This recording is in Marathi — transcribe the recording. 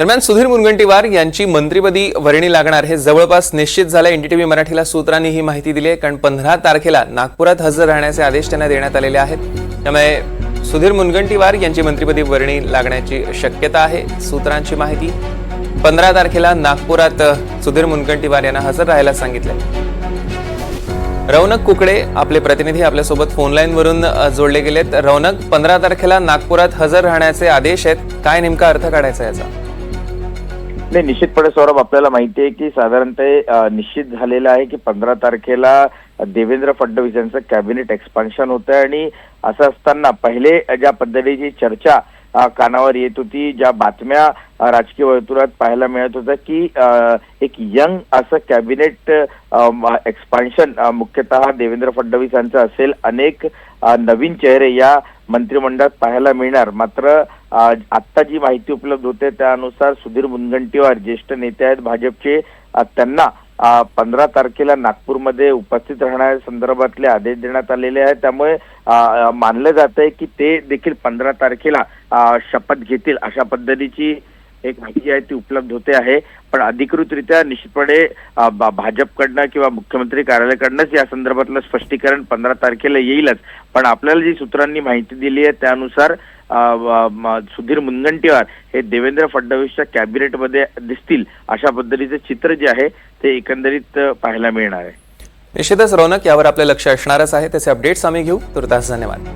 दरम्यान सुधीर मुनगंटीवार यांची मंत्रीपदी वर्णी लागणार हे जवळपास निश्चित झालं. एनडीटीव्ही मराठीला सूत्रांनी ही माहिती दिली आहे. कारण पंधरा तारखेला नागपुरात हजर राहण्याचे आदेश त्यांना देण्यात आलेले आहेत. त्यामुळे सुधीर मुनगंटीवार यांची मंत्रिपदी वर्णी लागण्याची शक्यता आहे सूत्रांची माहिती. पंधरा तारखेला नागपुरात सुधीर मुनगंटीवार यांना हजर राहायला सांगितलंय रौनक कुकडे आपले प्रतिनिधी आपल्यासोबत फोनलाईनवरून जोडले गेलेत. रौनक पंधरा तारखेला नागपुरात हजर राहण्याचे आदेश आहेत. काय नेमका अर्थ काढायचा याचा? नाही निश्चितपणे सौरभ आपल्याला माहिती आहे की साधारणतः निश्चित झालेलं आहे की पंधरा तारखेला देवेंद्र फडणवीस यांचं कॅबिनेट एक्सपान्शन होतं आणि असं असताना पहिले ज्या पद्धतीची चर्चा कानावर येत होती ज्या बातम्या राजकीय वर्तुळात पाहायला मिळत होत्या की एक यंग असं कॅबिनेट एक्सपान्शन मुख्यतः देवेंद्र फडणवीस यांचं असेल. अनेक नवीन चेहरे या मंत्रिमंडळात पाहायला मिळणार. मात्र आत्ता जी माहिती उपलब्ध होते त्यानुसार सुधीर मुनगंटीवार ज्येष्ठ नेते आहेत भाजपचे. त्यांना पंधरा तारखेला नागपूरमध्ये उपस्थित राहण्या संदर्भातले आदेश देण्यात आलेले आहेत. त्यामुळे मानलं जात आहे की ते देखील पंधरा तारखेला शपथ घेतील अशा पद्धतीची एक माहिती जी आहे ती उपलब्ध होते आहे. पण अधिकृतरित्या निश्चितपणे भाजपकडनं किंवा मुख्यमंत्री कार्यालयाकडनंच या संदर्भातलं स्पष्टीकरण पंधरा तारखेला येईलच. पण आपल्याला जी सूत्रांनी माहिती दिली आहे त्यानुसार सुधीर मुनगंटीवार हे देवेंद्र फडणवीसच्या कॅबिनेटमध्ये दिसतील अशा पद्धतीचे चित्र जे आहे ते एकंदरीत पाहायला मिळणार आहे. निश्चितच रौनक यावर आपलं लक्ष असणारच आहे. त्याचे अपडेट्स आम्ही घेऊ. तुर्तास धन्यवाद.